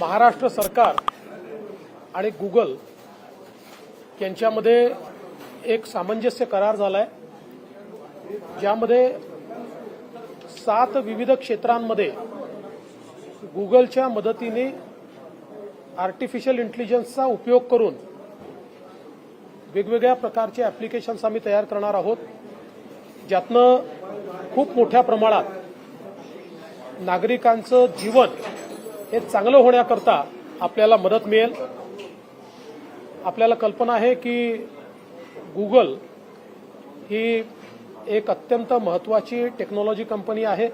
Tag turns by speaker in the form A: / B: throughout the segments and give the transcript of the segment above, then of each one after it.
A: महाराष्ट्र सरकार आणि गुगल यांच्यामध्ये एक सामंजस्य करार झाला आहे ज्यामध्ये सात विविध क्षेत्रांमध्ये गुगलच्या मदतीने आर्टिफिशियल इंटेलिजन्सचा उपयोग करून वेगवेगळ्या प्रकारचे ॲप्लिकेशन्स आम्ही तयार करणार आहोत. ज्यातनं खूप मोठ्या प्रमाणात नागरिकांचं जीवन हे चांगलं होण्याकरता आपल्याला मदत मिळेल. आपल्याला कल्पना आहे की गुगल ही एक अत्यंत महत्त्वाची टेक्नॉलॉजी कंपनी आहे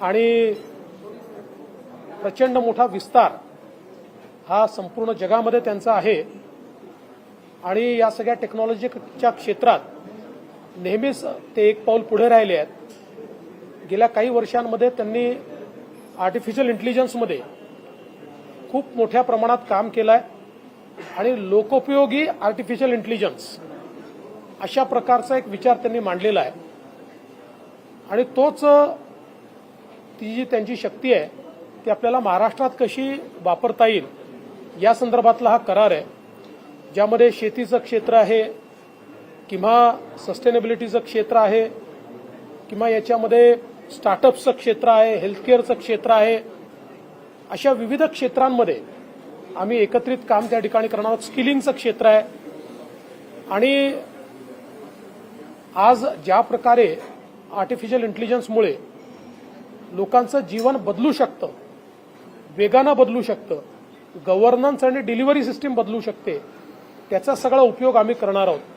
A: आणि प्रचंड मोठा विस्तार हा संपूर्ण जगामध्ये त्यांचा आहे. आणि या सगळ्या टेक्नॉलॉजीच्या क्षेत्रात नेहमीच ते एक पाऊल पुढे राहिले आहेत. गेल्या काही वर्षांमध्ये त्यांनी आर्टिफिशियल इंटेलिजन्समध्ये खूप मोठ्या प्रमाणात काम केलं आहे आणि लोकोपयोगी आर्टिफिशियल इंटेलिजन्स अशा प्रकारचा एक विचार त्यांनी मांडलेला आहे. आणि तोच ती जी त्यांची शक्ती आहे ती आपल्याला महाराष्ट्रात कशी वापरता येईल या संदर्भातला हा करार आहे. ज्यामध्ये शेतीचं क्षेत्र आहे किंवा सस्टेनेबिलिटीचं क्षेत्र आहे किंवा याच्यामध्ये स्टार्टअप्सचं क्षेत्र आहे हेल्थकेअरचं क्षेत्र आहे. अशा विविध क्षेत्रांमध्ये आम्ही एकत्रित काम त्या ठिकाणी करणार आहोत. स्किलिंगचं क्षेत्र आहे. आणि आज ज्या प्रकारे आर्टिफिशियल इंटेलिजन्समुळे लोकांचं जीवन बदलू शकतं वेगानं बदलू शकतं गव्हर्नन्स आणि डिलिव्हरी सिस्टीम बदलू शकते त्याचा सगळा उपयोग आम्ही करणार आहोत.